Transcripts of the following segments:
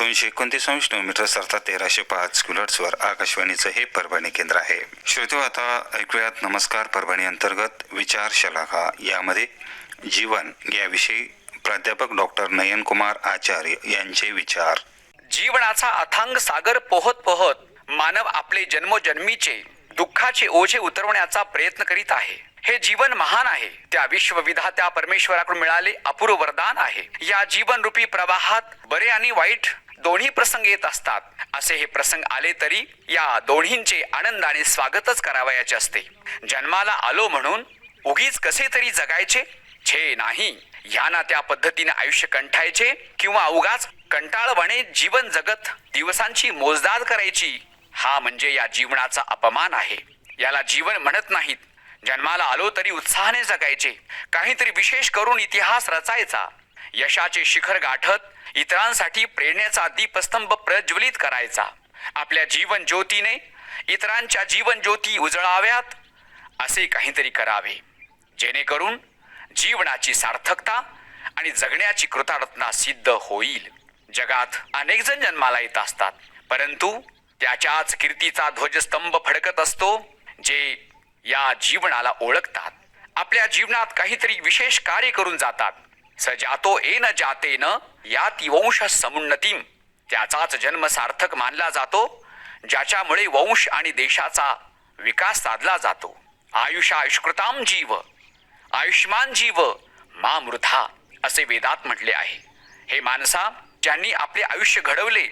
दोनशे एकोणतीस किलोमीटर अर्थात तेराशे पाच किलोहर्ट्झवर आकाशवाणीचं हे परभणी केंद्र आहे. श्रोते हो, आता ऐकूयात नमस्कार परभणी अंतर्गत विचार शलाका यामध्ये जीवन याविषयी प्राध्यापक डॉक्टर नयन कुमार आचार्य यांचे विचार. जीवनाचा अथांग सागर पोहत पोहत मानव आपले जन्मोजन्मीचे दुःखाचे ओझे उतरवण्याचा प्रयत्न करीत आहे. हे जीवन महान आहे. त्या विश्वविधात्या परमेश्वराकडून मिळाले अपूर्व वरदान आहे. या जीवनरूपी प्रवाहात बरे आणि वाईट दोन्ही प्रसंग येत असतात. असे हे प्रसंग आले तरी या दोन्हींचे आनंदाने स्वागतच करावयाचे असते. जन्माला आलो म्हणून उगीच कसे तरी जगायचे? छे नाही. ह्यांना त्या पद्धतीने आयुष्य कंठायचे किंवा उगाच कंटाळवाणे जीवन जगत दिवसांची मोजदाद करायची हा म्हणजे या जीवनाचा अपमान आहे. याला जीवन म्हणत नाहीत. जन्माला आलो तरी उत्साहाने जगायचे. काहीतरी विशेष करून इतिहास रचायचा. यशाचे शिखर गाठत इतरांसाठी प्रेरणेचा दीपस्तंभ प्रज्वलित करायचा. आपल्या जीवन ज्योतीने इतरांच्या जीवन ज्योती उजळाव्यात असे काहीतरी करावे. जेणेकरून जीवनाची सार्थकता आणि जगण्याची कृतारत्ना सिद्ध होईल. जगात अनेक जण जन्माला येत असतात परंतु त्याच्याच कीर्तीचा ध्वजस्तंभ फडकत असतो जे या जीवनाला ओळखतात. आपल्या जीवनात काहीतरी विशेष कार्य करून जातात. स जातो एन जातेन यात वंश समुन्नतीम त्याचाच जन्म सार्थक मानला जातो ज्याच्यामुळे वंश आणि देशाचा विकास साधला जातो. आयुष्या आयुष्कृताम जीव आयुष्मान जीव मा मृथा असे वेदात म्हटले आहे. हे माणसा ज्यांनी आपले आयुष्य घडवले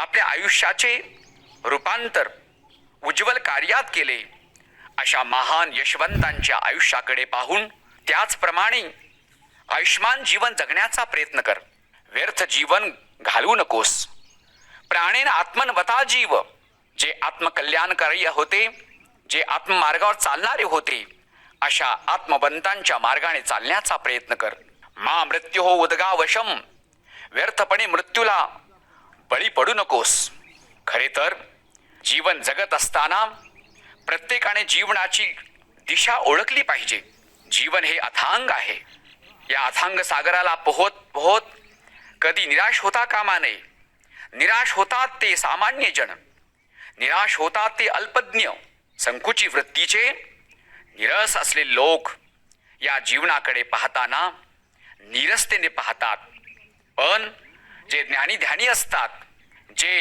आपल्या आयुष्याचे रूपांतर उज्ज्वल कार्यात केले अशा महान यशवंतांच्या आयुष्याकडे पाहून त्याचप्रमाणे आयुष्मान जीवन जगण्याचा प्रयत्न कर. व्यर्थ जीवन घालवू नकोस. प्राणेन आत्मनवता जीव. जे आत्मकल्याणकारी होते जे आत्ममार्गावर चालणारे होते अशा आत्मवंतांच्या मार्गाने चालण्याचा प्रयत्न कर. मा मृत्यू हो उदगा वशम व्यर्थपणे मृत्यूला बळी पडू नकोस. खरे तर जीवन जगत असताना प्रत्येकाने जीवनाची दिशा ओळखली पाहिजे. जीवन हे अथांग आहे. या अथांग सागराला पोहत पोहत कधी निराश होता कामा नये. निराश होतात ते सामान्य जन निराश होतात ते अल्पज्ञ. संकुची वृत्तीचे निरस असलेले लोक या जीवनाकडे पाहताना निरसतेने पाहतात. पण जे ज्ञानी ध्यानी असतात जे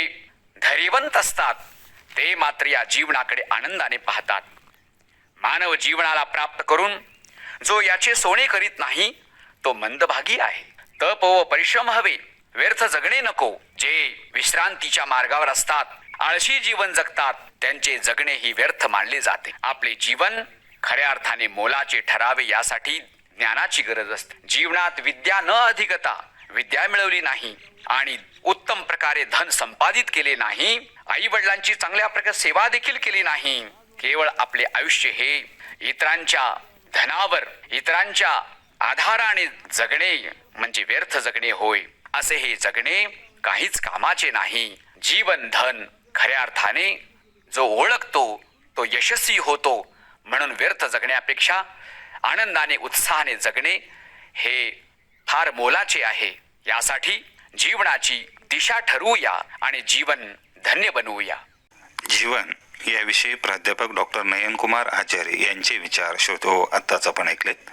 धैर्यवंत असतात ते मात्र या जीवनाकडे आनंदाने पाहतात. मानव जीवनाला प्राप्त करून जो याचे सोने करीत नाही तो मंदभागी आहे. तप व परिश्रम हवे. व्यर्थ जगणे नको. जे विश्रांतीच्या मार्गावर असतात आळशी जीवन जगतात त्यांचे जगणे ही व्यर्थ मानले जाते. आपले जीवन खऱ्या अर्थाने मोलाचे ठरावे यासाठी ज्ञानाची गरज असते. जीवनात विद्या न अधिकता विद्या मिळवली नाही आणि उत्तम प्रकारे धन संपादित केले नाही आई वडिलांची चांगल्या प्रकारे सेवा देखील केली नाही केवळ आपले आयुष्य हे इतरांच्या धनावर इतरांच्या आधाराने जगणे म्हणजे व्यर्थ जगणे होय. असे हे जगणे काहीच कामाचे नाही. जीवन धन खऱ्या अर्थाने जो ओळखतो तो यशस्वी होतो. म्हणून व्यर्थ जगण्यापेक्षा आनंदाने उत्साहाने जगणे हे फार मोलाचे आहे. यासाठी जीवनाची दिशा ठरवूया आणि जीवन धन्य बनवूया. जीवन याविषयी प्राध्यापक डॉक्टर नयन कुमार आचार्य यांचे विचार श्रोतो आत्ताच आपण ऐकलेत.